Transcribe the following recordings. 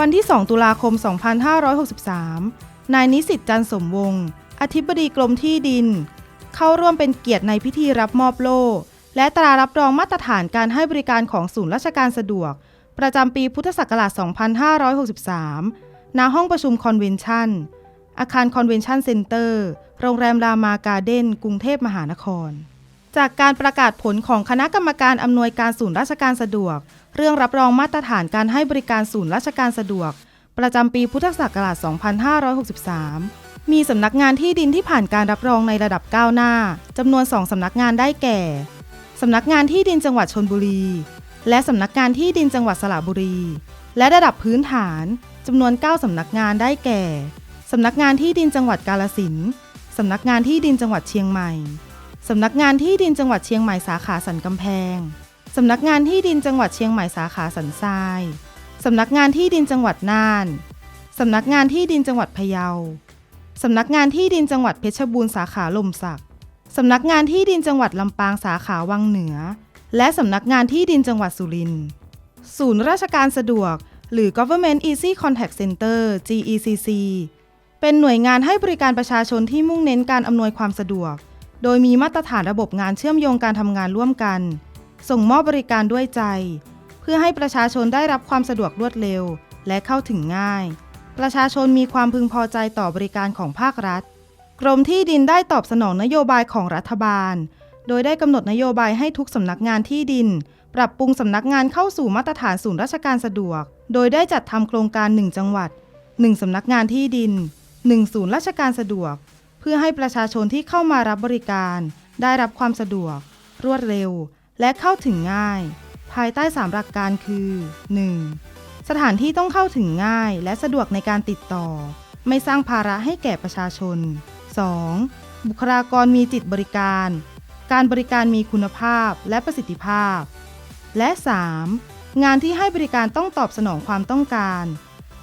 วันที่ 2 ตุลาคม 2563 นายนิสิตจันสมวงศ์อธิบดีกรมที่ดิน เข้าร่วมเป็นเกียรติในพิธีรับมอบโล่ และตรารับรองมาตรฐานการให้บริการของศูนย์ราชการสะดวก ประจำปีพุทธศักราช 2563 ณ ห้องประชุมคอนเวนชั่น อาคารคอนเวนชั่นเซ็นเตอร์ โรงแรมรามาการ์เด้น กรุงเทพมหานคร จากการประกาศผลของคณะกรรมการอำนวยการศูนย์ราชการสะดวก เรื่องรับรองมาตรฐานการให้บริการศูนย์ราชการสะดวก ประจำปีพุทธศักราช 2563 มีสำนักงานที่ดินที่ผ่านการรับรองในระดับก้าวหน้าจำนวน 2สำนักงานได้แก่สำนักงานที่ดินจังหวัดชนบุรี และสำนักงานที่ดินจังหวัดสระบุรี และระดับพื้นฐานจำนวน 9สำนักงานได้แก่สำนักงานที่ดินจังหวัดกาลสินสำนักงานที่ดินจังหวัดเชียงใหม่ สำนักงานที่ดินจังหวัดเชียงใหม่สาขาสันกำแพง สำนักงานที่ดินจังหวัดเชียงใหม่สาขาสันทราย สำนักงานที่ดินจังหวัดน่าน สำนักงานที่ดินจังหวัดพะเยา สำนักงานที่ดินจังหวัดเพชรบูรณ์สาขาลมศักดิ์สำนักงานที่ดินจังหวัดลำปางสาขาวังเหนือ และสำนักงานที่ดินจังหวัดสุรินทร์ ศูนย์ราชการสะดวก หรือ Government Easy Contact Center GECC เป็นหน่วยงานให้บริการประชาชนที่มุ่งเน้นการอำนวยความสะดวก โดยมีมาตรฐานระบบงานเชื่อมโยงการทำงานร่วมกัน ส่งมอบบริการด้วยใจ เพื่อให้ประชาชนได้รับความสะดวกรวดเร็ว และเข้าถึงง่าย ประชาชนมีความพึงพอใจต่อบริการของภาครัฐ กรมที่ดินได้ตอบสนองนโยบายของรัฐบาล โดยได้กำหนดนโยบายให้ทุกสำนักงานที่ดิน ปรับปรุงสำนักงานเข้าสู่มาตรฐานศูนย์ราชการสะดวก โดยได้จัดทำโครงการ 1 จังหวัด 1สำนักงานที่ดิน 1 ศูนย์ราชการสะดวก พื่อให้ประชาชนที่เข้ามารับบริการ ได้รับความสะดวก รวดเร็ว และเข้าถึงง่าย ภายใต้ 3 หลักการคือ 1. สถานที่ต้องเข้าถึงง่ายและสะดวกในการติดต่อ ไม่สร้างภาระให้แก่ประชาชน 2. บุคลากรมีจิตบริการ การบริการมีคุณภาพและประสิทธิภาพ และ 3. งานที่ให้บริการต้องตอบสนองความต้องการ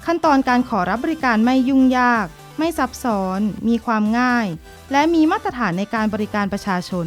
ขั้นตอนการขอรับบริการไม่ยุ่งยาก ไม่ซับซ้อน มีความง่าย และมีมาตรฐานในการบริการประชาชน